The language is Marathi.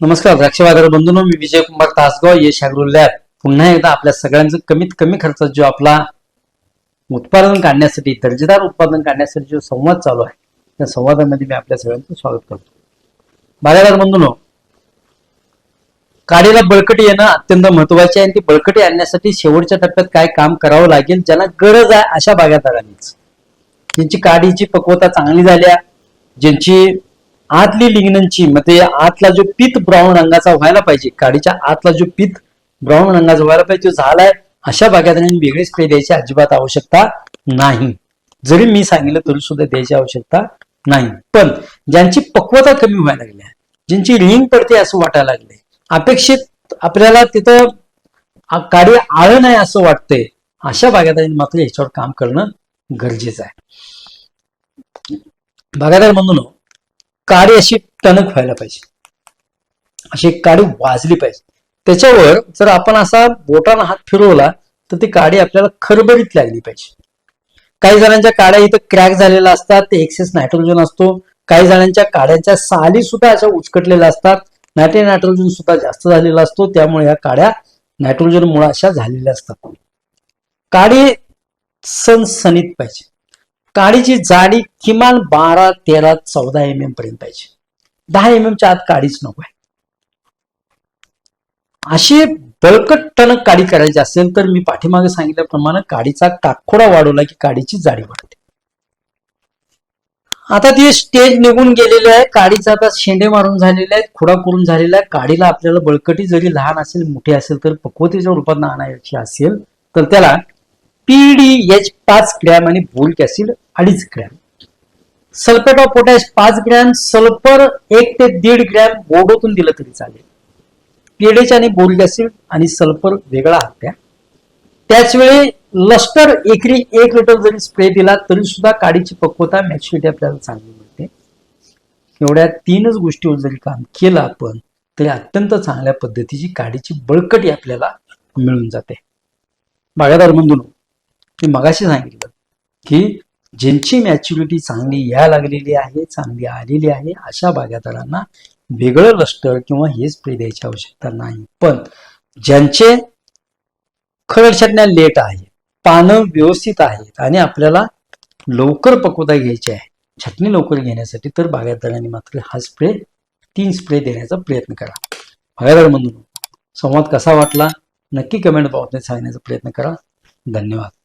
नमस्कार द्राक्ष बाजार बंधून मी विजय कुमार तासगाव यश अॅग्रो लॅब. पुन्हा एकदा आपल्या सगळ्यांचं कमीत कमी खर्चात जो आपला उत्पादन काढण्यासाठी दर्जेदार उत्पादन काढण्यासाठी जो संवाद चालू आहे त्या संवादामध्ये मी आपल्या सगळ्यांचं स्वागत करतो. बाजारदार बंधून काडीला बळकटी येणं अत्यंत महत्त्वाचे आहे आणि ती बळकटी आणण्यासाठी शेवटच्या टप्प्यात काय काम करावं लागेल ज्यांना गरज आहे अशा बागायतदारांनीच. ज्यांची काडीची पक्वता चांगली झाल्या ज्यांची आतली लिग्ननची म्हणजे आतला जो पीत ब्राऊन रंगाचा व्हायला पाहिजे काडीच्या आतला जो पीत ब्राऊन रंगाचा व्हायला पाहिजे तो झालाय अशा बागायतदारांनी वेगळे स्प्रे द्यायची अजिबात आवश्यकता नाही. जरी मी सांगितलं तरी सुद्धा द्यायची आवश्यकता नाही. पण ज्यांची पक्वता कमी व्हायला लागली आहे ज्यांची रिंग पडते असं वाटायला लागले अपेक्षित आपल्याला तिथं काडी आळ नाही असं वाटतंय अशा बागायतदारांनी मात्र याच्यावर काम करणं गरजेचं आहे. बागायतदार म्हणून काडी अशी टणक व्हायला पाहिजे. अशी एक काडी वाजली पाहिजे. त्याच्यावर जर आपण असा बोटानं हात फिरवला तर ती काडी आपल्याला खरबरीत लागली पाहिजे. काही जणांच्या काड्या इथं क्रॅक झालेल्या असतात ते एक्सेस नायट्रोजन असतो. काही जणांच्या काड्यांच्या साली सुद्धा अशा उचकटलेल्या असतात. नायट्रे नायट्रोजन सुद्धा जास्त झालेला असतो. त्यामुळे या काड्या नायट्रोजन मुळे अशा झालेल्या असतात. काडी सनसनीत पाहिजे. काडीची जाडी किमान बारा तेरा चौदा एम एम पर्यंत पाहिजे. दहा एम एमच्या आत काडीच नको आहे. अशी बळकट टणक काडी करायची असेल तर मी पाठीमागे सांगितल्याप्रमाणे काडीचा काखोडा वाढवला की काडीची जाडी वाढते. आता ती स्टेज निघून गेलेली आहे. काडीचा आता शेंडे मारून झालेले आहेत खुडा करून झालेला आहे. काडीला आपल्याला बळकटी जरी लहान असेल मोठी असेल तर पक्वतीच्या रूपात आणायची असेल तर त्याला पीडीएच पाच ग्रॅम आणि बोलिक ऍसिड अडीच ग्रॅम. सल्फेट ऑफ पोटॅश पाच ग्रॅम सल्फर एक ते दीड ग्रॅम बोर्डोतून दिलं तरी चालेल. पीडीएच आणि बोलिक ऍसिड आणि सल्फर वेगळा हत्या द्या त्याच वेळी एकरी एक लिटर जरी स्प्रे दिला तरी सुद्धा काडीची पक्वता मॅच्युरिटी आपल्याला चांगली मिळते. एवढ्या तीनच गोष्टीवर जरी काम केलं आपण तरी अत्यंत चांगल्या पद्धतीची काडीची बळकटी आपल्याला मिळून जाते. बागादार बंधून मी मगाशी सांगितलं की ज्यांची मॅच्युरिटी चांगली या लागलेली आहे चांगली आलेली आहे अशा बागायतदारांना वेगळं लष्टर किंवा हे स्प्रे द्यायची आवश्यकता नाही. पण ज्यांचे खरड छाटण्या लेट आहे पानं व्यवस्थित आहेत आणि आपल्याला लवकर पकवता घ्यायची आहे छटणी लवकर घेण्यासाठी तर बागायतदारांनी मात्र हा स्प्रे तीन स्प्रे देण्याचा प्रयत्न करा. बागायतदार म्हणून संवाद कसा वाटला? नक्की कमेंट बॉक्समध्ये सांगण्याचा प्रयत्न करा. धन्यवाद.